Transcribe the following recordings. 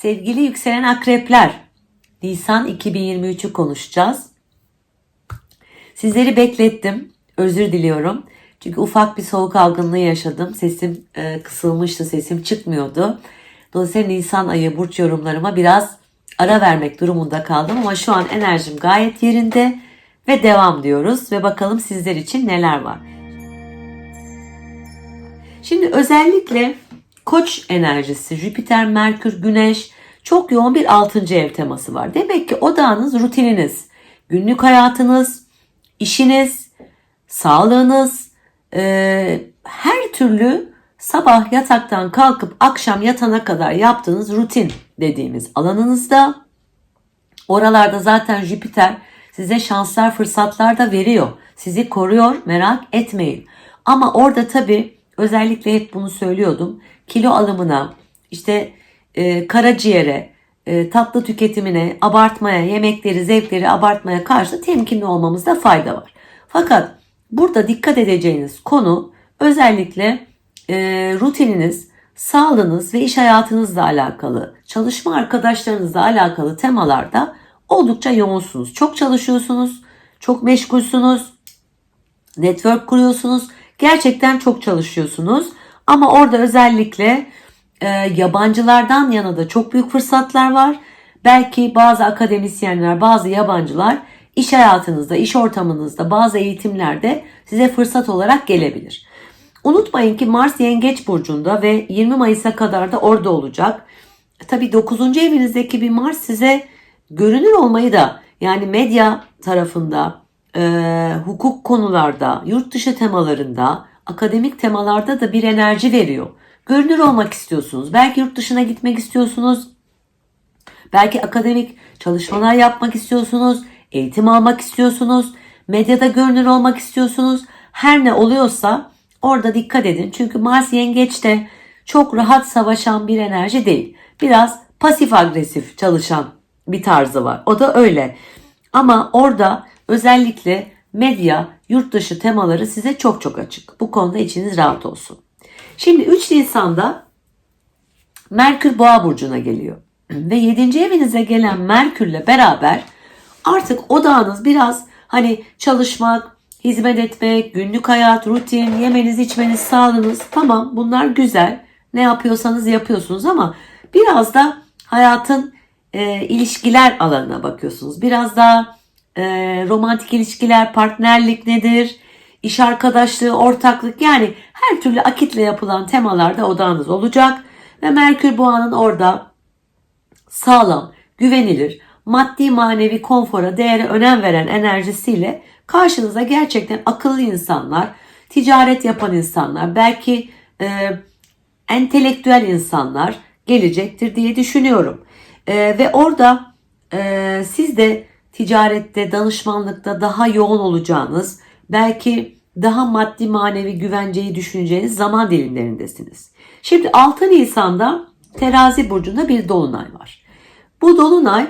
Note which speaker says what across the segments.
Speaker 1: Sevgili yükselen akrepler, Nisan 2023'ü konuşacağız. Sizleri beklettim. Özür diliyorum. Çünkü ufak bir soğuk algınlığı yaşadım. Sesim e, kısılmıştı, sesim çıkmıyordu. Dolayısıyla Nisan ayı burç yorumlarıma biraz ara vermek durumunda kaldım ama şu an enerjim gayet yerinde ve devam diyoruz ve bakalım sizler için neler var. Şimdi özellikle Koç enerjisi, Jüpiter, Merkür, Güneş çok yoğun bir 6. ev teması var. Demek ki odağınız rutininiz, günlük hayatınız, işiniz, sağlığınız, e, her türlü sabah yataktan kalkıp akşam yatana kadar yaptığınız rutin dediğimiz alanınızda. Oralarda zaten Jüpiter size şanslar, fırsatlar da veriyor. Sizi koruyor, merak etmeyin. Ama orada tabii özellikle hep bunu söylüyordum. Kilo alımına, işte e, karaciğere, e, tatlı tüketimine, abartmaya, yemekleri, zevkleri abartmaya karşı temkinli olmamızda fayda var. Fakat burada dikkat edeceğiniz konu özellikle e, rutininiz, sağlığınız ve iş hayatınızla alakalı, çalışma arkadaşlarınızla alakalı temalarda oldukça yoğunsunuz. Çok çalışıyorsunuz, çok meşgulsünüz, network kuruyorsunuz. Gerçekten çok çalışıyorsunuz. Ama orada özellikle e, yabancılardan yana da çok büyük fırsatlar var. Belki bazı akademisyenler, bazı yabancılar iş hayatınızda, iş ortamınızda, bazı eğitimlerde size fırsat olarak gelebilir. Unutmayın ki Mars Yengeç Burcu'nda ve 20 Mayıs'a kadar da orada olacak. Tabii 9. evinizdeki bir Mars size görünür olmayı da yani medya tarafında, e, hukuk konularda, yurt dışı temalarında, akademik temalarda da bir enerji veriyor. Görünür olmak istiyorsunuz. Belki yurt dışına gitmek istiyorsunuz. Belki akademik çalışmalar yapmak istiyorsunuz. Eğitim almak istiyorsunuz. Medyada görünür olmak istiyorsunuz. Her ne oluyorsa orada dikkat edin. Çünkü Mars yengeçte çok rahat savaşan bir enerji değil. Biraz pasif agresif çalışan bir tarzı var. O da öyle. Ama orada özellikle medya, yurt dışı temaları size çok çok açık. Bu konuda içiniz rahat olsun. Şimdi 3 Nisan'da Merkür Boğa burcuna geliyor. Ve 7. evinize gelen Merkür'le beraber artık odağınız biraz hani çalışmak, hizmet etmek, günlük hayat, rutin, yemeniz, içmeniz, sağlığınız tamam bunlar güzel. Ne yapıyorsanız yapıyorsunuz ama biraz da hayatın e, ilişkiler alanına bakıyorsunuz. Biraz daha e, romantik ilişkiler, partnerlik nedir? İş arkadaşlığı, ortaklık yani her türlü akitle yapılan temalarda odağınız olacak. Ve Merkür Boğa'nın orada sağlam, güvenilir, maddi manevi konfora, değere önem veren enerjisiyle karşınıza gerçekten akıllı insanlar, ticaret yapan insanlar, belki e, entelektüel insanlar gelecektir diye düşünüyorum. E, ve orada e, siz de ticarette, danışmanlıkta daha yoğun olacağınız, belki daha maddi manevi güvenceyi düşüneceğiniz zaman dilimlerindesiniz. Şimdi 6 Nisan'da Terazi burcunda bir dolunay var. Bu dolunay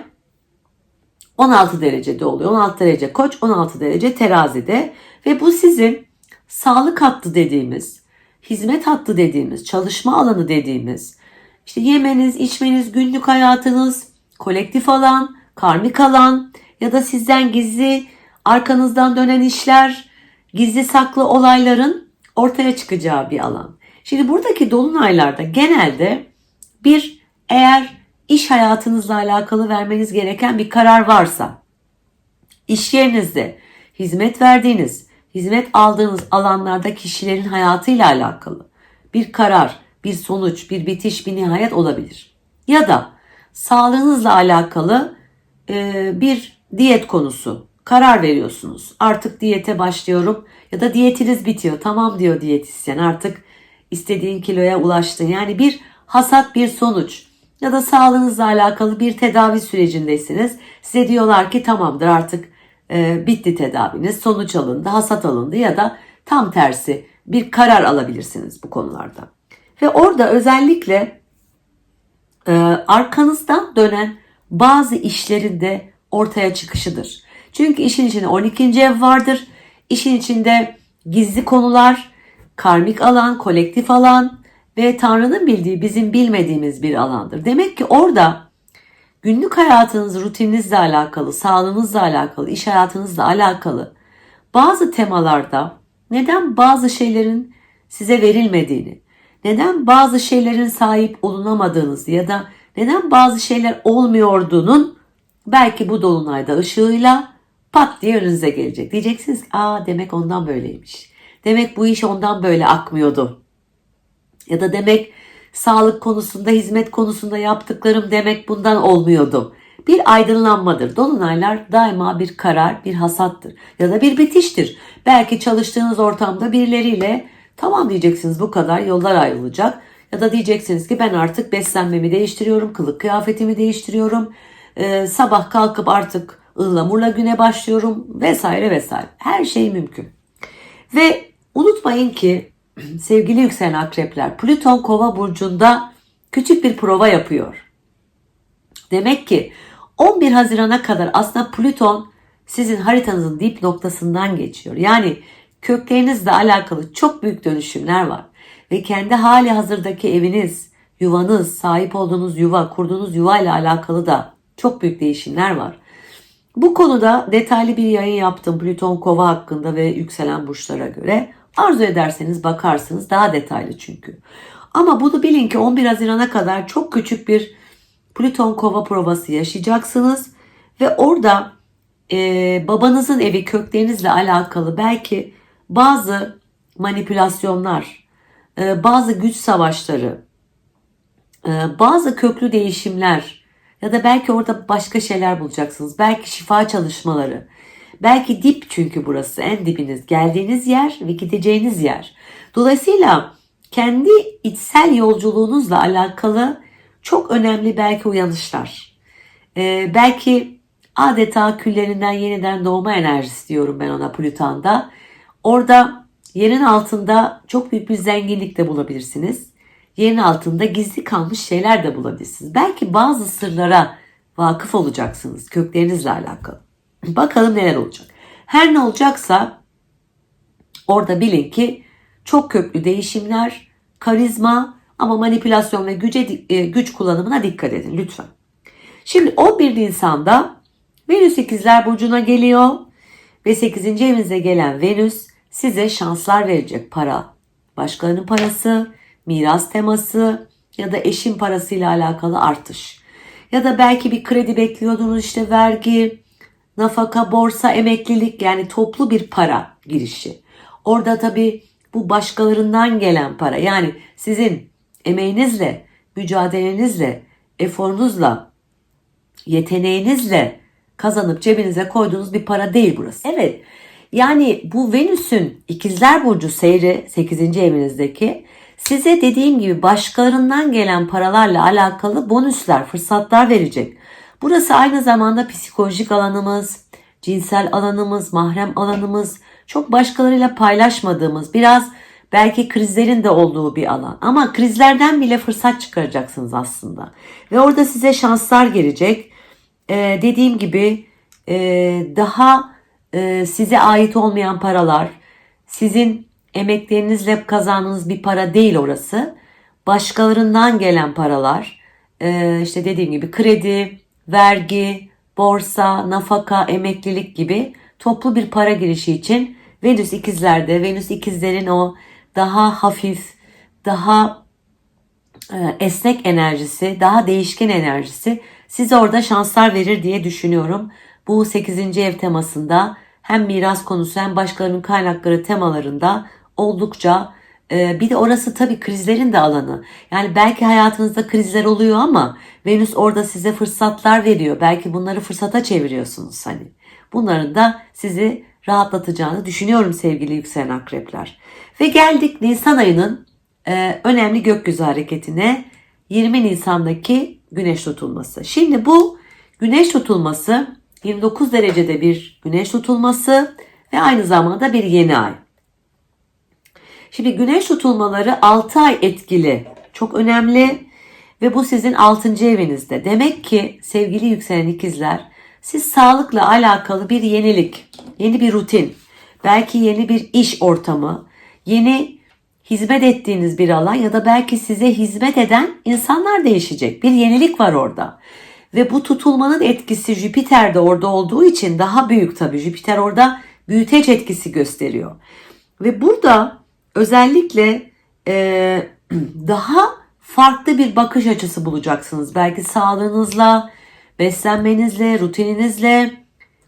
Speaker 1: 16 derecede oluyor. 16 derece Koç, 16 derece Terazi'de ve bu sizin sağlık hattı dediğimiz, hizmet hattı dediğimiz, çalışma alanı dediğimiz, işte yemeniz, içmeniz, günlük hayatınız, kolektif alan, karmik alan ya da sizden gizli arkanızdan dönen işler, gizli saklı olayların ortaya çıkacağı bir alan. Şimdi buradaki dolunaylarda genelde bir eğer iş hayatınızla alakalı vermeniz gereken bir karar varsa, iş yerinizde hizmet verdiğiniz, hizmet aldığınız alanlarda kişilerin hayatıyla alakalı bir karar, bir sonuç, bir bitiş, bir nihayet olabilir. Ya da sağlığınızla alakalı e, bir diyet konusu, karar veriyorsunuz. Artık diyete başlıyorum ya da diyetiniz bitiyor. Tamam diyor diyetisyen artık istediğin kiloya ulaştın. Yani bir hasat bir sonuç ya da sağlığınızla alakalı bir tedavi sürecindesiniz. Size diyorlar ki tamamdır artık e, bitti tedaviniz, sonuç alındı, hasat alındı ya da tam tersi bir karar alabilirsiniz bu konularda. Ve orada özellikle e, arkanızdan dönen bazı işlerin de ortaya çıkışıdır. Çünkü işin içinde 12. ev vardır. İşin içinde gizli konular, karmik alan, kolektif alan, ve Tanrı'nın bildiği bizim bilmediğimiz bir alandır. Demek ki orada günlük hayatınız, rutininizle alakalı, sağlığınızla alakalı, iş hayatınızla alakalı bazı temalarda neden bazı şeylerin size verilmediğini, neden bazı şeylerin sahip olunamadığınızı ya da neden bazı şeyler olmuyorduğunun belki bu dolunayda ışığıyla pat diye önünüze gelecek. Diyeceksiniz ki aa demek ondan böyleymiş. Demek bu iş ondan böyle akmıyordu. Ya da demek sağlık konusunda, hizmet konusunda yaptıklarım demek bundan olmuyordu. Bir aydınlanmadır. Dolunaylar daima bir karar, bir hasattır. Ya da bir bitiştir. Belki çalıştığınız ortamda birileriyle tamam diyeceksiniz bu kadar yollar ayrılacak. Ya da diyeceksiniz ki ben artık beslenmemi değiştiriyorum, kılık kıyafetimi değiştiriyorum. Ee, sabah kalkıp artık ıhlamurla güne başlıyorum vesaire vesaire. Her şey mümkün. Ve unutmayın ki sevgili yükselen akrepler Plüton kova burcunda küçük bir prova yapıyor. Demek ki 11 Haziran'a kadar aslında Plüton sizin haritanızın dip noktasından geçiyor. Yani köklerinizle alakalı çok büyük dönüşümler var. Ve kendi hali hazırdaki eviniz, yuvanız, sahip olduğunuz yuva, kurduğunuz yuva ile alakalı da çok büyük değişimler var. Bu konuda detaylı bir yayın yaptım Plüton Kova hakkında ve yükselen burçlara göre. Arzu ederseniz bakarsınız daha detaylı çünkü. Ama bunu bilin ki 11 Haziran'a kadar çok küçük bir Plüton Kova provası yaşayacaksınız ve orada e, babanızın evi köklerinizle alakalı belki bazı manipülasyonlar, e, bazı güç savaşları, e, bazı köklü değişimler ya da belki orada başka şeyler bulacaksınız. Belki şifa çalışmaları. Belki dip çünkü burası en dibiniz. Geldiğiniz yer ve gideceğiniz yer. Dolayısıyla kendi içsel yolculuğunuzla alakalı çok önemli belki uyanışlar. Ee, belki adeta küllerinden yeniden doğma enerjisi diyorum ben ona Plüton'da. Orada yerin altında çok büyük bir zenginlik de bulabilirsiniz. Yerin altında gizli kalmış şeyler de bulabilirsiniz. Belki bazı sırlara vakıf olacaksınız köklerinizle alakalı. Bakalım neler olacak. Her ne olacaksa orada bilin ki çok köklü değişimler, karizma ama manipülasyon ve güce, e, güç kullanımına dikkat edin lütfen. Şimdi 11 Nisan'da Venüs ikizler burcuna geliyor ve 8. evinize gelen Venüs size şanslar verecek para. Başkalarının parası, miras teması ya da eşin parasıyla alakalı artış. Ya da belki bir kredi bekliyordunuz işte vergi, nafaka, borsa, emeklilik yani toplu bir para girişi. Orada tabii bu başkalarından gelen para yani sizin emeğinizle, mücadelenizle, eforunuzla, yeteneğinizle kazanıp cebinize koyduğunuz bir para değil burası. Evet yani bu Venüs'ün ikizler burcu seyri 8. evinizdeki size dediğim gibi başkalarından gelen paralarla alakalı bonuslar, fırsatlar verecek. Burası aynı zamanda psikolojik alanımız, cinsel alanımız, mahrem alanımız, çok başkalarıyla paylaşmadığımız, biraz belki krizlerin de olduğu bir alan. Ama krizlerden bile fırsat çıkaracaksınız aslında. Ve orada size şanslar gelecek. Ee, dediğim gibi e, daha e, size ait olmayan paralar, sizin emeklerinizle kazandığınız bir para değil orası. Başkalarından gelen paralar, e, işte dediğim gibi kredi, vergi, borsa, nafaka, emeklilik gibi toplu bir para girişi için Venüs ikizlerde, Venüs ikizlerin o daha hafif, daha e, esnek enerjisi, daha değişken enerjisi size orada şanslar verir diye düşünüyorum. Bu 8. ev temasında hem miras konusu hem başkalarının kaynakları temalarında oldukça e, bir de orası tabii krizlerin de alanı. Yani belki hayatınızda krizler oluyor ama Venüs orada size fırsatlar veriyor. Belki bunları fırsata çeviriyorsunuz hani. Bunların da sizi rahatlatacağını düşünüyorum sevgili yükselen akrepler. Ve geldik Nisan ayının e, önemli gökyüzü hareketine 20 Nisan'daki güneş tutulması. Şimdi bu güneş tutulması 29 derecede bir güneş tutulması ve aynı zamanda bir yeni ay. Şimdi güneş tutulmaları 6 ay etkili. Çok önemli ve bu sizin 6. evinizde. Demek ki sevgili yükselen ikizler siz sağlıkla alakalı bir yenilik, yeni bir rutin, belki yeni bir iş ortamı, yeni hizmet ettiğiniz bir alan ya da belki size hizmet eden insanlar değişecek. Bir yenilik var orada. Ve bu tutulmanın etkisi Jüpiter'de orada olduğu için daha büyük tabii. Jüpiter orada büyüteç etkisi gösteriyor. Ve burada özellikle e, daha farklı bir bakış açısı bulacaksınız. Belki sağlığınızla, beslenmenizle, rutininizle,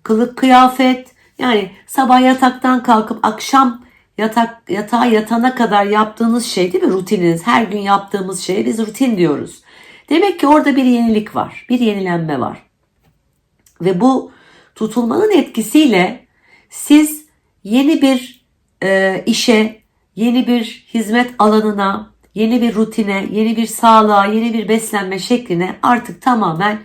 Speaker 1: kılık kıyafet. Yani sabah yataktan kalkıp akşam yatak yatağa yatana kadar yaptığınız şey değil mi? Rutininiz. Her gün yaptığımız şeye biz rutin diyoruz. Demek ki orada bir yenilik var. Bir yenilenme var. Ve bu tutulmanın etkisiyle siz yeni bir e, işe, yeni bir hizmet alanına, yeni bir rutine, yeni bir sağlığa, yeni bir beslenme şekline artık tamamen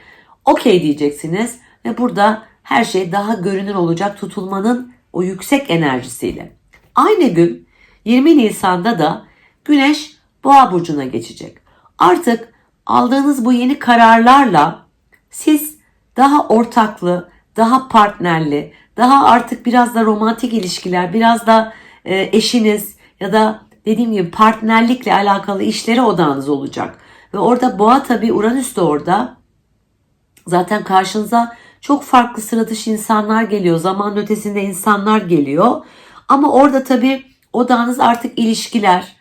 Speaker 1: okey diyeceksiniz. Ve burada her şey daha görünür olacak tutulmanın o yüksek enerjisiyle. Aynı gün 20 Nisan'da da Güneş Boğa burcuna geçecek. Artık aldığınız bu yeni kararlarla siz daha ortaklı, daha partnerli, daha artık biraz da romantik ilişkiler, biraz da e, eşiniz ya da dediğim gibi partnerlikle alakalı işlere odağınız olacak. Ve orada boğa tabi Uranüs de orada. Zaten karşınıza çok farklı sıra dışı insanlar geliyor. Zaman ötesinde insanlar geliyor. Ama orada tabi odağınız artık ilişkiler,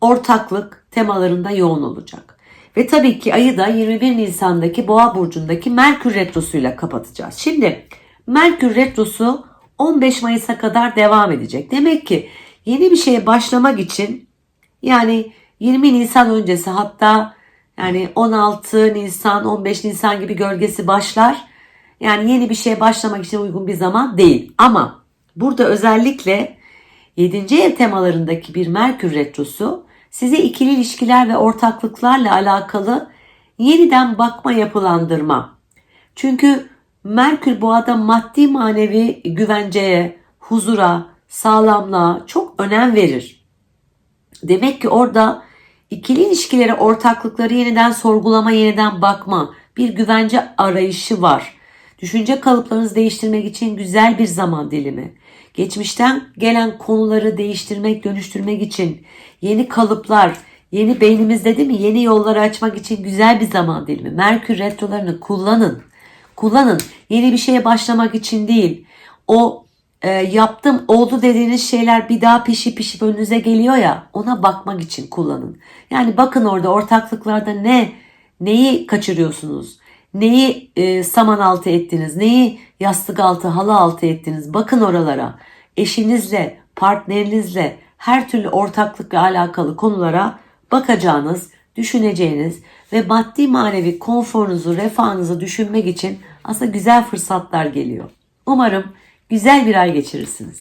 Speaker 1: ortaklık temalarında yoğun olacak. Ve tabii ki ayı da 21 Nisan'daki Boğa burcundaki Merkür retrosuyla kapatacağız. Şimdi Merkür retrosu 15 Mayıs'a kadar devam edecek. Demek ki yeni bir şeye başlamak için yani 20 Nisan öncesi hatta yani 16 Nisan, 15 Nisan gibi gölgesi başlar. Yani yeni bir şeye başlamak için uygun bir zaman değil. Ama burada özellikle 7. ev temalarındaki bir Merkür retrosu size ikili ilişkiler ve ortaklıklarla alakalı yeniden bakma yapılandırma. Çünkü Merkür boğada maddi manevi güvenceye, huzura, sağlamlığa çok önem verir. Demek ki orada ikili ilişkilere, ortaklıkları yeniden sorgulama, yeniden bakma, bir güvence arayışı var. Düşünce kalıplarınızı değiştirmek için güzel bir zaman dilimi. Geçmişten gelen konuları değiştirmek, dönüştürmek için yeni kalıplar, yeni beynimizde değil mi? Yeni yolları açmak için güzel bir zaman dilimi. Merkür retrolarını kullanın. Kullanın. Yeni bir şeye başlamak için değil. O e, yaptım oldu dediğiniz şeyler bir daha pişip pişip önünüze geliyor ya ona bakmak için kullanın. Yani bakın orada ortaklıklarda ne neyi kaçırıyorsunuz? Neyi e, saman altı ettiniz? Neyi yastık altı, halı altı ettiniz? Bakın oralara. Eşinizle, partnerinizle her türlü ortaklıkla alakalı konulara bakacağınız, düşüneceğiniz ve maddi manevi konforunuzu, refahınızı düşünmek için aslında güzel fırsatlar geliyor. Umarım güzel bir ay geçirirsiniz.